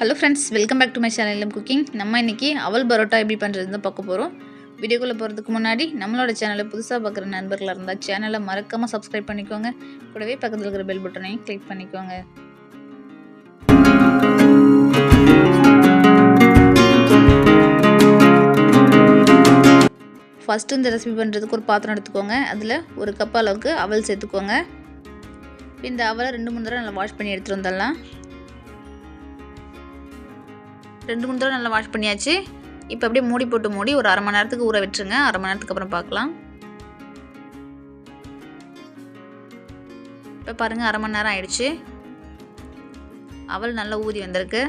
Hello friends welcome back to my channel cooking நம்ம இன்னைக்கு அவல் பரோட்டா எப்படி பண்ணுறதுன்னு பார்க்க போகிறோம் வீடியோக்குள்ளே போகிறதுக்கு முன்னாடி நம்மளோட சேனலை புதுசாக பார்க்குற நண்பர்களாக இருந்தால் சேனலை மறக்காமல் சப்ஸ்கிரைப் பண்ணிக்கோங்க. கூடவே பக்கத்தில் இருக்கிற பெல் பட்டனையும் கிளிக் பண்ணிக்கோங்க. ஃபஸ்ட்டு இந்த ரெசிபி பண்ணுறதுக்கு ஒரு பாத்திரம் எடுத்துக்கோங்க. அதில் ஒரு கப் அளவுக்கு அவல் சேர்த்துக்கோங்க. இந்த அவலை ரெண்டு மூணு தடவை நல்லா வாஷ் பண்ணி எடுத்துகிட்டு வந்துடலாம். ரெண்டு மூணு தடவை நல்லா வாஷ் பண்ணியாச்சு. இப்போ அப்படியே மூடி போட்டு மூடி ஒரு அரை மணி நேரத்துக்கு ஊற விட்டுருங்க அரை மணி நேரத்துக்கு அப்புறம் பார்க்கலாம். இப்போ பாருங்கள் அரை மணி நேரம் ஆயிடுச்சு. அவள் நல்லா ஊறி வந்திருக்கு.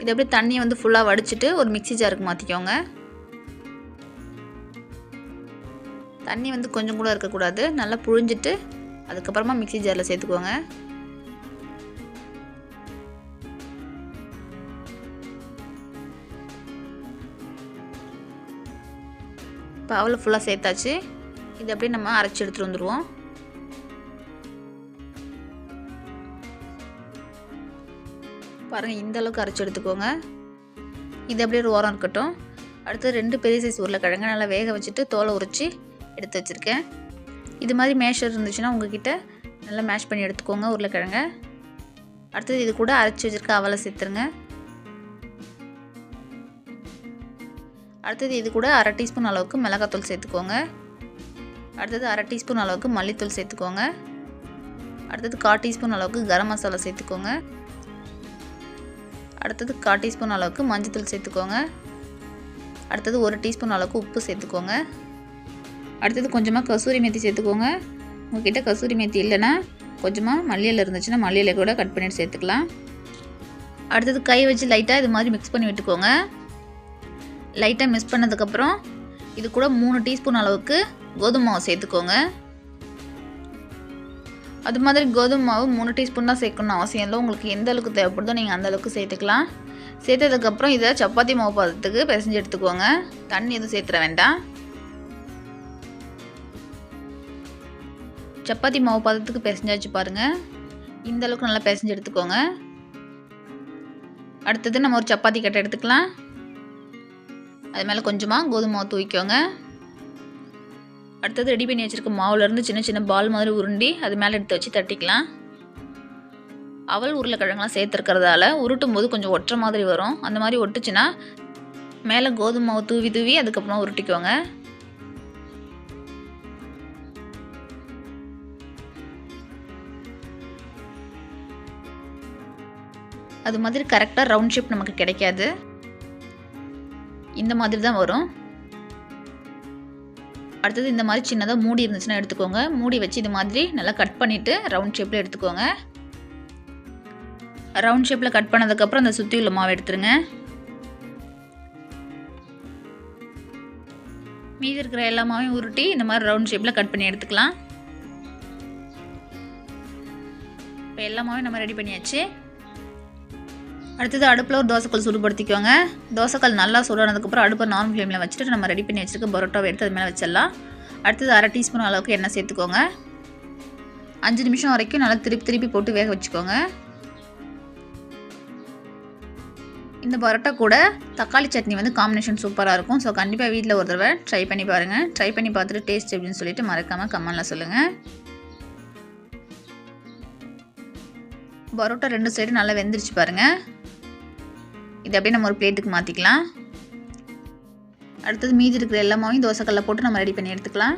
இது அப்படியே தண்ணியை வந்து ஃபுல்லாக வடிச்சிட்டு ஒரு மிக்சி ஜாருக்கு மாற்றிக்கோங்க தண்ணி வந்து கொஞ்சம் கூட இருக்கக்கூடாது. நல்லா புழிஞ்சிட்டு அதுக்கப்புறமா மிக்சி ஜாரில் சேர்த்துக்கோங்க. இப்போ அவளை ஃபுல்லாக சேர்த்தாச்சு. இது அப்படியே நம்ம அரைச்சி எடுத்துகிட்டு வந்துடுவோம் பாருங்கள் இந்த அளவுக்கு அரைச்சி எடுத்துக்கோங்க. இது அப்படியே ஒரு ஓரம் இருக்கட்டும். அடுத்து ரெண்டு பெரிய சைஸ் உருளைக்கிழங்கு நல்லா வேக வச்சுட்டு தோலை உரித்து எடுத்து வச்சுருக்கேன். இது மாதிரி மேஷர் இருந்துச்சுன்னா உங்ககிட்ட நல்லா மேஷ் பண்ணி எடுத்துக்கோங்க உருளைக்கிழங்க. அடுத்தது இது கூட அரைச்சி வச்சுருக்க அவலை சேர்த்துருங்க. அடுத்தது இது கூட அரை டீஸ்பூன் அளவுக்கு மிளகாத்தூள் சேர்த்துக்கோங்க. அடுத்தது அரை டீஸ்பூன் அளவுக்கு மல்லித்தூள் சேர்த்துக்கோங்க. அடுத்தது கால் டீஸ்பூன் அளவுக்கு கரம் மசாலா சேர்த்துக்கோங்க. அடுத்தது கால் டீஸ்பூன் அளவுக்கு மஞ்சத்தூள் சேர்த்துக்கோங்க. அடுத்தது ஒரு டீஸ்பூன் அளவுக்கு உப்பு சேர்த்துக்கோங்க. அடுத்தது கொஞ்சமாக கசூரி மெத்தி சேர்த்துக்கோங்க. உங்ககிட்ட கசூரி மேத்தி இல்லைன்னா கொஞ்சமாக மல்லியில் இருந்துச்சுன்னா மல்லியில் கூட கட் பண்ணிட்டு சேர்த்துக்கலாம். அடுத்தது கை வச்சு லைட்டாக இது மாதிரி மிக்ஸ் பண்ணி விட்டுக்கோங்க. லைட்டாக மிக்ஸ் பண்ணதுக்கப்புறம் இது கூட மூணு டீஸ்பூன் அளவுக்கு கோதுமை மாவு சேர்த்துக்கோங்க. அது மாதிரி கோதுமை மாவு மூணு டீஸ்பூன் தான் சேர்க்கணும்னு அவசியம் இல்லை. உங்களுக்கு எந்த அளவுக்கு தேவைப்படுதோ நீங்கள் அந்த அளவுக்கு சேர்த்துக்கலாம். சேர்த்ததுக்கப்புறம் இதை சப்பாத்தி மாவு பதத்துக்கு பிசைஞ்சு எடுத்துக்கோங்க. தண்ணி எதுவும் சேர்த்துற வேண்டாம். சப்பாத்தி மாவு பதத்துக்கு பிசைஞ்சாச்சு பாருங்கள் இந்த அளவுக்கு நல்லா பிசைஞ்சு எடுத்துக்கோங்க. அடுத்தது நம்ம ஒரு சப்பாத்தி கட்டை எடுத்துக்கலாம். அது மேலே கொஞ்சமாக கோதுமை மாவு தூக்கிக்கோங்க அடுத்தது ரெடி பண்ணி வச்சுருக்க மாவுலேருந்து சின்ன சின்ன பால் மாதிரி உருண்டி அது மேலே எடுத்து வச்சு தட்டிக்கலாம். அவல் உருளைக்கிழங்குலாம் சேர்த்துருக்கிறதால உருட்டும் போது கொஞ்சம் ஒட்டுற மாதிரி வரும். அந்த மாதிரி ஒட்டுச்சுன்னா மேலே கோதுமை மாவு தூவி தூவி அதுக்கப்புறம் உருட்டிக்கோங்க. அது மாதிரி கரெக்டாக ரவுண்ட் ஷேப் நமக்கு கிடைக்காது. இந்த மாதிரி தான் வரும். அடுத்தது இந்த மாதிரி சின்னதாக மூடி இருந்துச்சுன்னா எடுத்துக்கோங்க. மூடி வச்சு இது மாதிரி நல்லா கட் பண்ணிவிட்டு ரவுண்ட் ஷேப்பில் எடுத்துக்கோங்க. ரவுண்ட் ஷேப்பில் கட் பண்ணதுக்கப்புறம் அந்த சுற்றி உள்ள மாவு எடுத்துருங்க. மீதி இருக்கிற எல்லா மாவையும் உருட்டி இந்த மாதிரி ரவுண்ட் ஷேப்பில் கட் பண்ணி எடுத்துக்கலாம். இப்போ எல்லா மாவையும் நம்ம ரெடி பண்ணியாச்சு. அடுத்தது அடுப்பில் ஒரு தோசைக்கல் சூடுபடுத்திக்கோங்க. தோசைக்கல் நல்லா சூடானதுக்கப்புறம் அடுப்பை நார்மல் ஃப்ளேமில் வச்சுட்டு நம்ம ரெடி பண்ணி வச்சுருக்க பரோட்டாவை எடுத்து அது மேலே வச்சிடலாம். அடுத்தது அரை டீஸ்பூன் அளவுக்கு எண்ணெய் சேர்த்துக்கோங்க. அஞ்சு நிமிஷம் வரைக்கும் நல்லா திருப்பி திருப்பி போட்டு வேக வச்சுக்கோங்க. இந்த பரோட்டா கூட தக்காளி சட்னி வந்து காம்பினேஷன் சூப்பராக இருக்கும். ஸோ கண்டிப்பாக வீட்டில் ஒரு தடவை ட்ரை பண்ணி பாருங்கள் ட்ரை பண்ணி பார்த்துட்டு டேஸ்ட் எப்படின்னு சொல்லிட்டு மறக்காமல் கமெண்டில் சொல்லுங்கள் பரோட்டா ரெண்டு சைடு நல்லா வெந்துருச்சு பாருங்கள் இது அப்படியே நம்ம ஒரு பிளேட்டுக்கு மாற்றிக்கலாம் அடுத்தது மீதி இருக்கிற எல்லா மாவையும் தோசைக்கல்ல போட்டு நம்ம ரெடி பண்ணி எடுத்துக்கலாம்.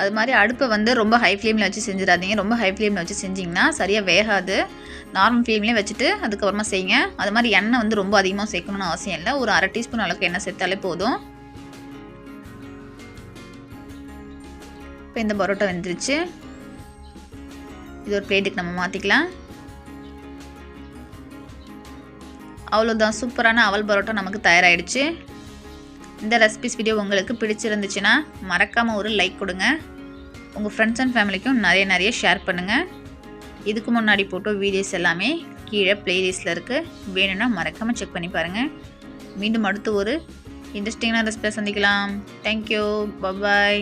அது மாதிரி அடுப்பை வந்து ரொம்ப ஹை ஃப்ளேமில் வச்சு செஞ்சிடாதீங்க. ரொம்ப ஹை ஃப்ளேமில் வச்சு செஞ்சிங்கன்னா சரியாக வேகாது. நார்மல் ஃப்ளேம்லேயே வச்சுட்டு அதுக்கப்புறமா செய்யுங்க. அது மாதிரி எண்ணெய் வந்து ரொம்ப அதிகமாக சேர்க்கணும்னு அவசியம் இல்லை. ஒரு அரை டீஸ்பூன் அளவுக்கு எண்ணெய் சேர்த்தாலே போதும். இப்போ இந்த பரோட்டா வெந்துருச்சு. இது ஒரு பிளேட்டுக்கு நம்ம மாற்றிக்கலாம் அவ்வளோதான் சூப்பரான அவல் பரோட்டா நமக்கு தயாராகிடுச்சு இந்த ரெசிபிஸ் வீடியோ உங்களுக்கு பிடிச்சிருந்துச்சுன்னா மறக்காமல் ஒரு லைக் கொடுங்க. உங்கள் ஃப்ரெண்ட்ஸ் அண்ட் ஃபேமிலிக்கும் நிறைய நிறைய ஷேர் பண்ணுங்கள் இதுக்கு முன்னாடி போட்டோ வீடியோஸ் எல்லாமே கீழே ப்ளேலிஸ்ட்டில் இருக்குது வேணும்னா மறக்காமல் செக் பண்ணி பாருங்கள் மீண்டும் அடுத்து ஒரு இன்ட்ரெஸ்டிங்கான ரெசிபியை சந்திக்கலாம். Thank you bye bye